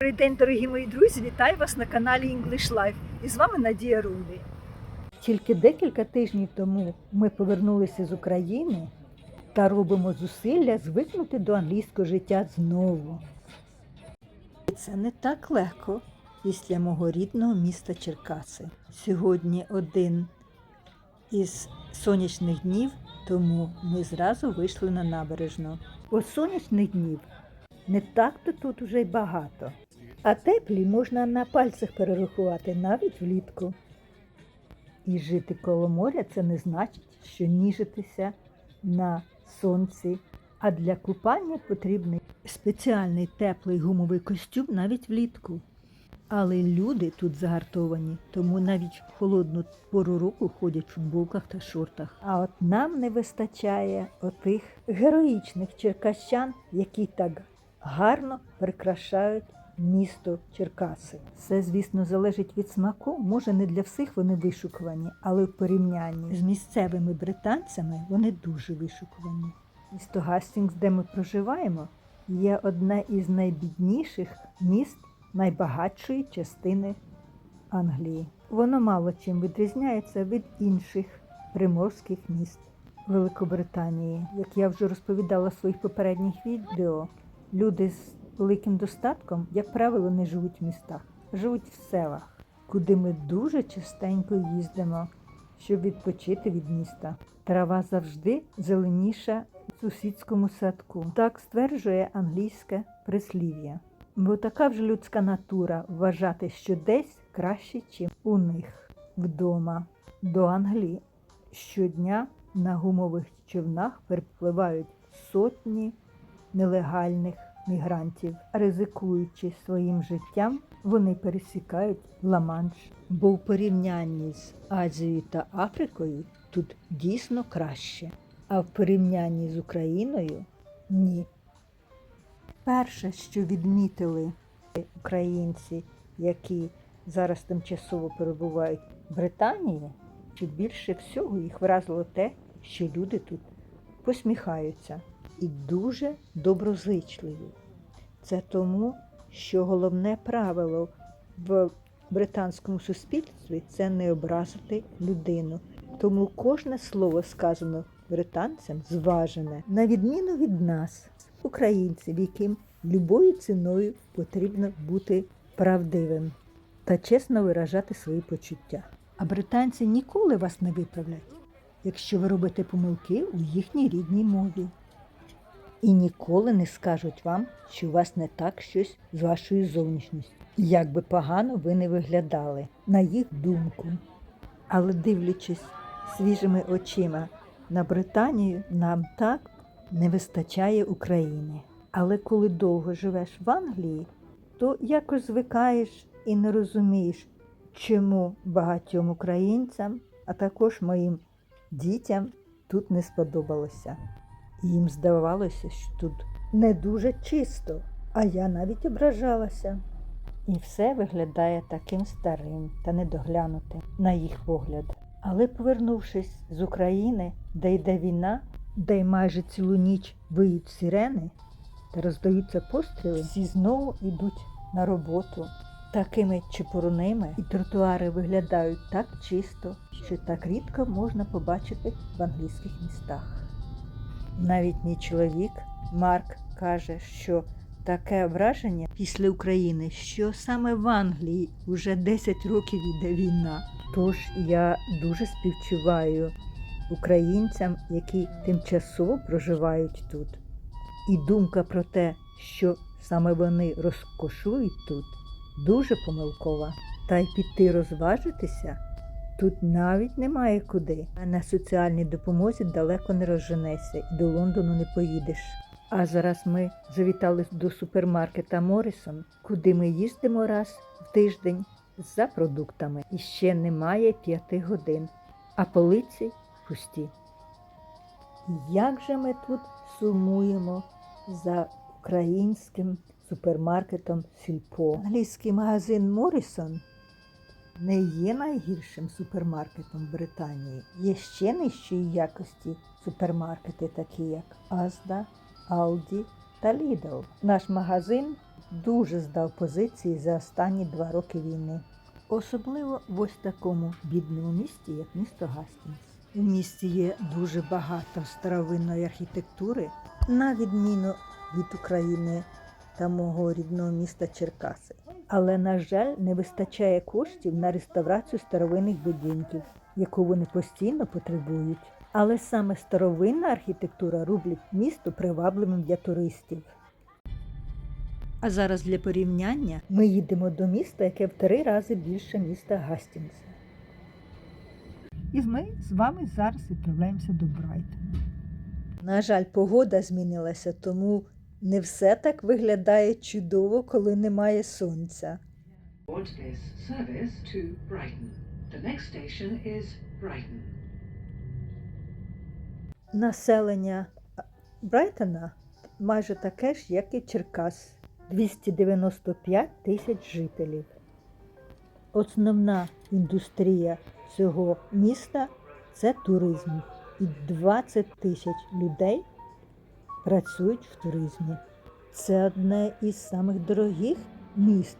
Добрий день, дорогі мої друзі! Вітаю вас на каналі English Life. І з вами Надія Рулі. Тільки декілька тижнів тому ми повернулися з України та робимо зусилля звикнути до англійського життя знову. Це не так легко після мого рідного міста Черкаси. Сьогодні один із сонячних днів, тому ми зразу вийшли на набережну. От сонячних днів не так-то тут уже й багато. А теплі можна на пальцях перерахувати навіть влітку. І жити коло моря це не значить, що ніжитися на сонці. А для купання потрібний спеціальний теплий гумовий костюм навіть влітку. Але люди тут загартовані, тому навіть в холодну пору року ходять в футболках та шортах. А от нам не вистачає отих героїчних черкащан, які так гарно прикрашають місто Черкаси. Все, звісно, залежить від смаку. Може, не для всіх вони вишукувані, але в порівнянні з місцевими британцями вони дуже вишукувані. Місто Гастінгс, де ми проживаємо, є одне із найбідніших міст найбагатшої частини Англії. Воно мало чим відрізняється від інших приморських міст Великобританії. Як я вже розповідала в своїх попередніх відео, люди з великим достатком, як правило, не живуть в містах, живуть в селах, куди ми дуже частенько їздимо, щоб відпочити від міста. Трава завжди зеленіша в сусідському садку. Так стверджує англійське прислів'я. Бо така вже людська натура вважати, що десь краще, чим у них вдома. До Англії щодня на гумових човнах перепливають сотні нелегальних мігрантів. Ризикуючи своїм життям, вони пересікають Ла-Манш. Бо в порівнянні з Азією та Африкою тут дійсно краще, а в порівнянні з Україною ні. Перше, що відмітили українці, які зараз тимчасово перебувають в Британії, що більше всього їх вразило те, що люди тут посміхаються і дуже доброзичливі. Це тому, що головне правило в британському суспільстві це не образити людину. Тому кожне слово сказано британцям зважене, на відміну від нас, українців, яким любою ціною потрібно бути правдивим та чесно виражати свої почуття. А британці ніколи вас не виправлять, якщо ви робите помилки у їхній рідній мові. І ніколи не скажуть вам, що у вас не так щось з вашою зовнішністю, як би погано ви не виглядали, на їх думку. Але дивлячись свіжими очима на Британію, нам так не вистачає України. Але коли довго живеш в Англії, то якось звикаєш і не розумієш, чому багатьом українцям, а також моїм дітям тут не сподобалося. Їм здавалося, що тут не дуже чисто, а я навіть ображалася. І все виглядає таким старим та недоглянутим на їх погляд. Але повернувшись з України, де йде війна, де майже цілу ніч виють сирени та роздаються постріли, всі знову йдуть на роботу. Такими чепурними і тротуари виглядають так чисто, що так рідко можна побачити в англійських містах. Навіть мій чоловік Марк каже, що таке враження після України, що саме в Англії вже 10 років іде війна. Тож я дуже співчуваю українцям, які тимчасово проживають тут. І думка про те, що саме вони розкошують тут, дуже помилкова. Та й піти розважитися тут навіть немає куди. А на соціальній допомозі далеко не розженешся і до Лондону не поїдеш. А зараз ми завітали до супермаркета Морісон, куди ми їздимо раз в тиждень за продуктами. І ще немає п'яти годин, а полиці пусті. Як же ми тут сумуємо за українським супермаркетом Сільпо? Англійський магазин Морісон не є найгіршим супермаркетом в Британії. Є ще нижчої якості супермаркети, такі як Азда, Aldi та Lidl. Наш магазин дуже здав позиції за останні два роки війни. Особливо в ось такому бідному місті, як місто Гастінгс. У місті є дуже багато старовинної архітектури, на відміну від України та мого рідного міста Черкаси. Але, на жаль, не вистачає коштів на реставрацію старовинних будинків, яку вони постійно потребують. Але саме старовинна архітектура робить місто привабливим для туристів. А зараз для порівняння ми їдемо до міста, яке в три рази більше міста Гастінгса. І ми з вами зараз відправляємося до Брайтона. На жаль, погода змінилася, тому не все так виглядає чудово, коли немає сонця. Населення Брайтона майже таке ж, як і Черкас 295 тисяч жителів. Основна індустрія цього міста це туризм. І 20 тисяч людей працюють в туризмі. Це одне із самих дорогих міст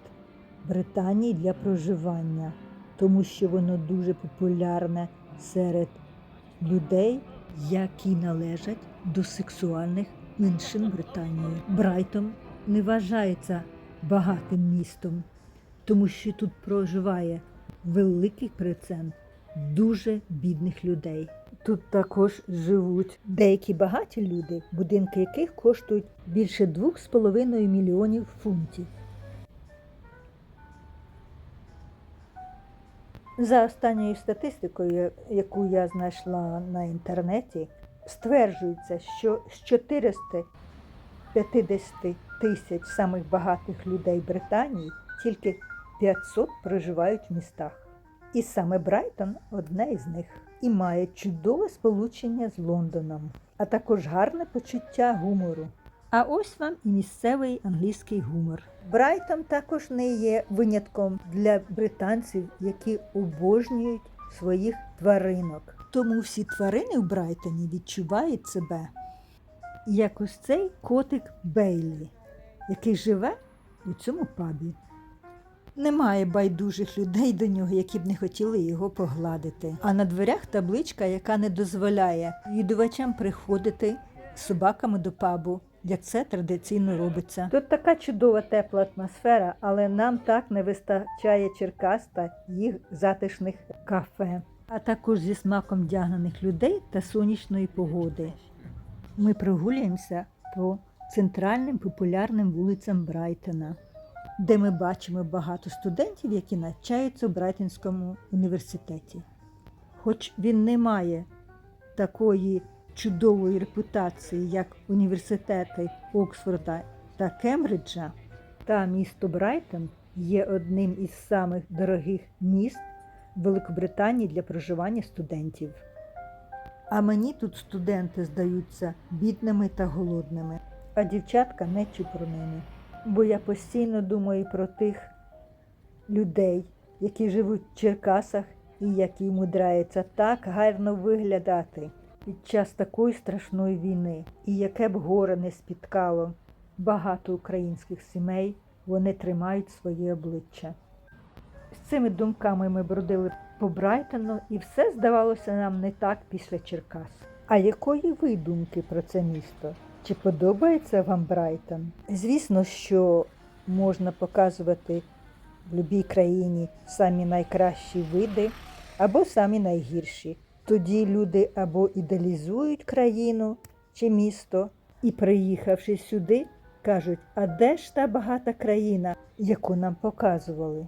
Британії для проживання, тому що воно дуже популярне серед людей, які належать до сексуальних меншин Британії. Брайтон не вважається багатим містом, тому що тут проживає великий процент дуже бідних людей. Тут також живуть деякі багаті люди, будинки яких коштують більше 2,5 мільйонів фунтів. За останньою статистикою, яку я знайшла на інтернеті, стверджується, що з 450 тисяч самих багатих людей Британії тільки 500 проживають в містах. І саме Брайтон одне із них і має чудове сполучення з Лондоном, а також гарне почуття гумору. А ось вам і місцевий англійський гумор. Брайтон також не є винятком для британців, які обожнюють своїх тваринок. Тому всі тварини в Брайтоні відчувають себе як ось цей котик Бейлі, який живе у цьому пабі. Немає байдужих людей до нього, які б не хотіли його погладити. А на дверях табличка, яка не дозволяє відвідувачам приходити з собаками до пабу, як це традиційно робиться. Тут така чудова тепла атмосфера, але нам так не вистачає Черкас та їх затишних кафе, а також зі смаком вдягнених людей та сонячної погоди. Ми прогулюємося по центральним популярним вулицям Брайтона де ми бачимо багато студентів, які навчаються у Брайтонському університеті. Хоч він не має такої чудової репутації, як університети Оксфорда та Кембриджа, та місто Брайтон є одним із самих дорогих міст Великобританії для проживання студентів. А мені тут студенти здаються бідними та голодними, а дівчатка не чупорними бо я постійно думаю про тих людей, які живуть в Черкасах і які мудраються так гарно виглядати під час такої страшної війни, і яке б горе не спіткало багато українських сімей, вони тримають своє обличчя. З цими думками ми бродили по Брайтону, і все здавалося нам не так після Черкас. А якої ви думки про це місто? Чи подобається вам Брайтон? Звісно, що можна показувати в будь-якій країні самі найкращі види або самі найгірші. Тоді люди або ідеалізують країну чи місто, і, приїхавши сюди, кажуть, а де ж та багата країна, яку нам показували?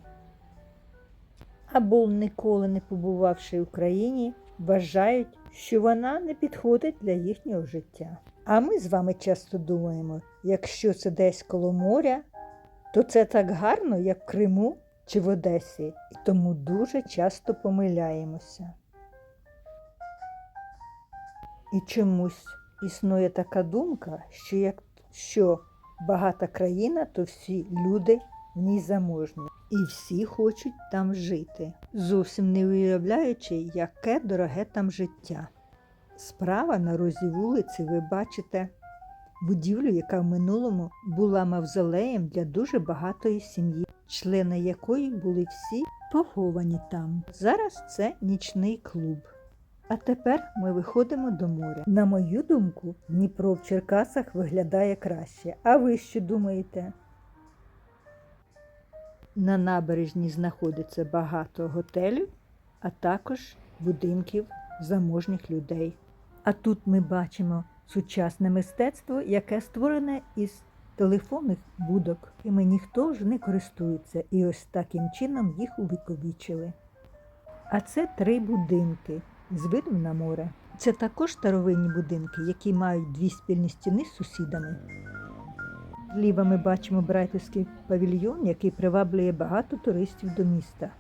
Або, ніколи не побувавши в Україні, вважають, що вона не підходить для їхнього життя. А ми з вами часто думаємо, якщо це десь коло моря, то це так гарно, як в Криму чи в Одесі, і тому дуже часто помиляємося. І чомусь існує така думка, що якщо багата країна, то всі люди в ній заможні і всі хочуть там жити, зовсім не уявляючи, яке дороге там життя. Справа на розі вулиці ви бачите будівлю, яка в минулому була мавзолеєм для дуже багатої сім'ї, члени якої були всі поховані там. Зараз це нічний клуб. А тепер ми виходимо до моря. На мою думку, Дніпро в Черкасах виглядає краще. А ви що думаєте? На набережні знаходиться багато готелів, а також будинків заможніх людей. А тут ми бачимо сучасне мистецтво, яке створене із телефонних будок, якими ніхто вже не користується, і ось таким чином їх увіковічили. А це три будинки з видом на море. Це також старовинні будинки, які мають дві спільні стіни з сусідами. Зліва ми бачимо Брайтовський павільйон, який приваблює багато туристів до міста.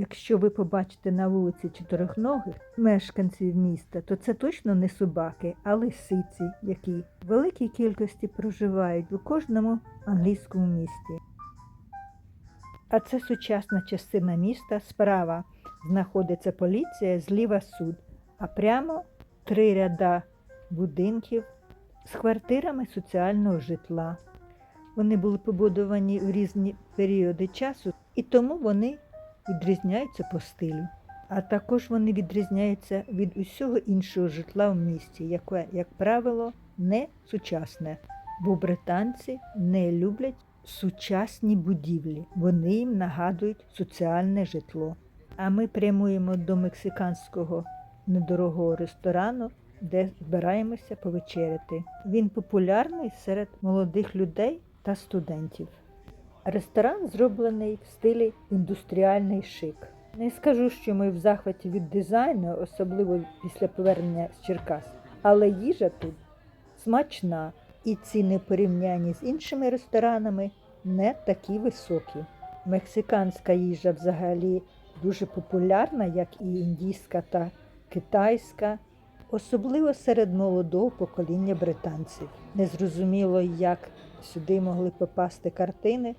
Якщо ви побачите на вулиці чотирьохногих мешканців міста, то це точно не собаки, а лисиці, які в великій кількості проживають у кожному англійському місті. А це сучасна частина міста. Справа знаходиться поліція, зліва суд, а прямо три ряда будинків з квартирами соціального житла. Вони були побудовані в різні періоди часу, і тому вони відрізняються по стилю. А також вони відрізняються від усього іншого житла в місті, яке, як правило, не сучасне, бо британці не люблять сучасні будівлі. Вони їм нагадують соціальне житло. А ми прямуємо до мексиканського недорогого ресторану, де збираємося повечеряти. Він популярний серед молодих людей та студентів. Ресторан зроблений в стилі індустріальний шик. Не скажу, що ми в захваті від дизайну, особливо після повернення з Черкас, але їжа тут смачна, і ціни порівнянні з іншими ресторанами не такі високі. Мексиканська їжа взагалі дуже популярна, як і індійська та китайська, особливо серед молодого покоління британців. Незрозуміло, як сюди могли попасти картини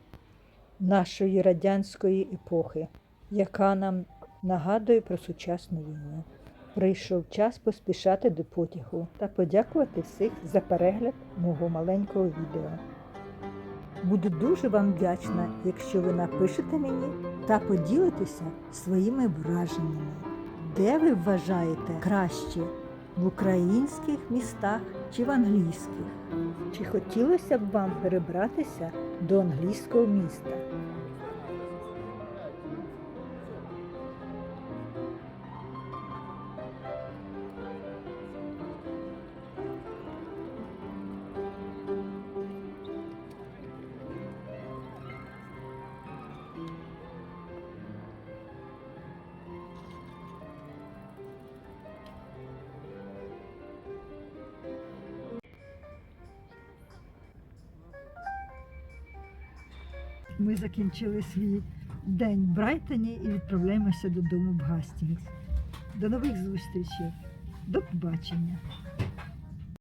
нашої радянської епохи, яка нам нагадує про сучасну війну. Прийшов час поспішати до потягу та подякувати всіх за перегляд мого маленького відео. Буду дуже вам вдячна, якщо ви напишете мені та поділитеся своїми враженнями, де ви вважаєте краще в українських містах чи в англійських? Чи хотілося б вам перебратися до англійського міста? Ми закінчили свій день в Брайтоні і відправляємося додому в Гастінгс. До нових зустрічей. До побачення.